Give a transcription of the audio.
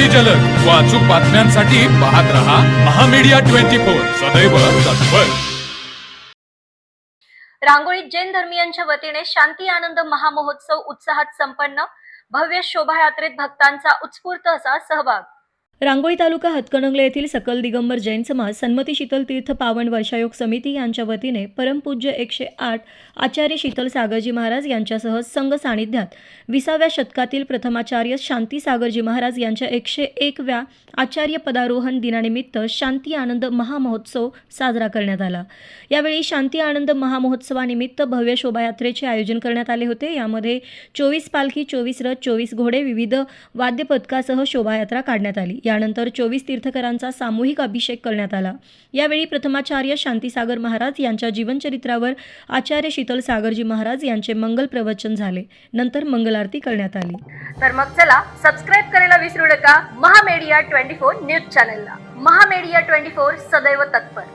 अगदी जलद. व अचूक बातम्यांसाठी पाहत रहा महामीडिया ट्वेंटी फोर. सदैव तत्पर. रांगोळीत जैन धर्मियांच्या वतीने शांती आनंद महामहोत्सव उत्साहात संपन्न भव्य शोभायात्रेत भक्तांचा उत्स्फूर्त असा सहभाग. रांगोळी तालुका हातकणंगले येथील सकल दिगंबर जैन समाज सन्मती शीतल तीर्थ पावन वर्षायोग समिती यांच्या वतीने परमपूज्य एकशे आठ आचार्य शीतल सागरजी महाराज यांच्यासह संघ सानिध्यात विसाव्या शतकातील प्रथमाचार्य शांती सागरजी महाराज यांच्या एकशे एकव्या आचार्य पदारोहण दिनानिमित्त शांती आनंद महामहोत्सव साजरा करण्यात आला. यावेळी शांती आनंद महामहोत्सवानिमित्त भव्य शोभायात्रेचे आयोजन करण्यात आले होते. यामध्ये चोवीस पालखी चोवीस रथ चोवीस घोडे विविध वाद्यपथकासह शोभायात्रा काढण्यात आली. यानंतर चोवीस तीर्थकरांचा सामूहिक अभिषेक करण्यात आला. यावेळी प्रथमाचार्य शांतीसागर महाराज यांच्या जीवनचरित्रावर आचार्य शीतल सागरजी महाराज यांचे मंगल प्रवचन झाले. नंतर मंगलारती करण्यात आली. तर मग चला सबस्क्राईब करायला विसरू नका. महामेडिया ट्वेंटी फोर न्यूज चॅनलला. महामेडिया ट्वेंटी फोर सदैव तत्पर.